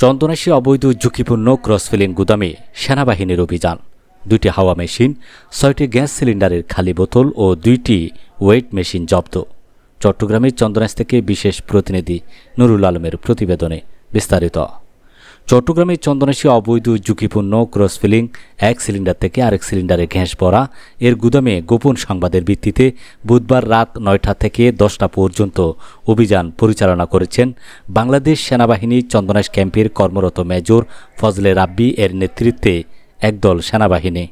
চন্দনাশী অবৈধ, ঝুঁকিপূর্ণ ক্রসফিলিং গুদামে সেনাবাহিনীর অভিযান। দুইটি হাওয়া মেশিন, ছয়টি গ্যাস সিলিন্ডারের খালি বোতল ও দুইটি ওয়েট মেশিন জব্দ। চট্টগ্রামের চন্দনাশ থেকে বিশেষ প্রতিনিধি নুরুল আলমের প্রতিবেদনে বিস্তারিত। চট্টগ্রামের চন্দনেশী অবৈধ ঝুঁকিপূর্ণ ক্রসফিলিং এক সিলিন্ডার থেকে আরেক সিলিন্ডারে ঘ্যাঁস ভরা এর গুদামে গোপন সংবাদের ভিত্তিতে বুধবার রাত নয়টা থেকে দশটা পর্যন্ত অভিযান পরিচালনা করেছেন বাংলাদেশ সেনাবাহিনী চন্দনেশ ক্যাম্পের কর্মরত মেজর ফজলে রাব্বি এর নেতৃত্বে একদল সেনাবাহিনী।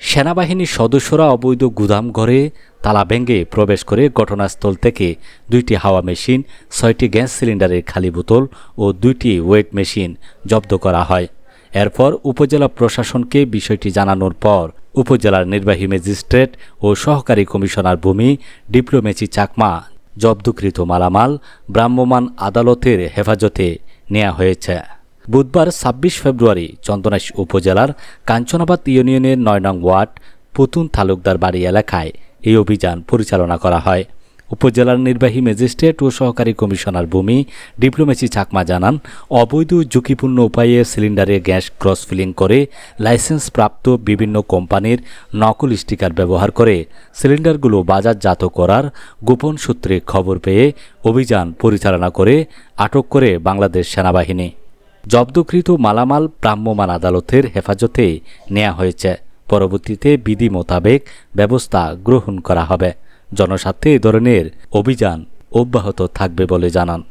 সেনাবাহিনীর সদস্যরা অবৈধ গুদাম ঘরে তালা ভেঙে প্রবেশ করে ঘটনাস্থল থেকে দুইটি হাওয়া মেশিন, ছয়টি গ্যাস সিলিন্ডারের খালি বোতল ও দুইটি ওয়েট মেশিন জব্দ করা হয়। এরপর উপজেলা প্রশাসনকে বিষয়টি জানানোর পর উপজেলার নির্বাহী ম্যাজিস্ট্রেট ও সহকারী কমিশনার ভূমি ডিপ্লোমেসি চাকমা জব্দকৃত মালামাল ভ্রাম্যমাণ আদালতের হেফাজতে নেওয়া হয়েছে। বুধবার ছাব্বিশ ফেব্রুয়ারি চন্দনাইশ উপজেলার কাঞ্চনাবাদ ইউনিয়নের নয় নং ওয়ার্ড পুতুন তালুকদার বাড়ি এলাকায় এই অভিযান পরিচালনা করা হয়। উপজেলার নির্বাহী ম্যাজিস্ট্রেট ও সহকারী কমিশনার ভূমি ডিপ্লোমেসি চাকমা জানান, অবৈধ ঝুঁকিপূর্ণ উপায়ে সিলিন্ডারে গ্যাস ক্রস ফিলিং করে লাইসেন্সপ্রাপ্ত বিভিন্ন কোম্পানির নকল স্টিকার ব্যবহার করে সিলিন্ডারগুলো বাজারজাত করার গোপন সূত্রে খবর পেয়ে অভিযান পরিচালনা করে আটক করে বাংলাদেশ সেনাবাহিনী। জব্দকৃত মালামাল ভ্রাম্যমাণ আদালতের হেফাজতে নেওয়া হয়েছে। পরবর্তীতে বিধি মোতাবেক ব্যবস্থা গ্রহণ করা হবে। জনস্বার্থে এ ধরনের অভিযান অব্যাহত থাকবে বলে জানান।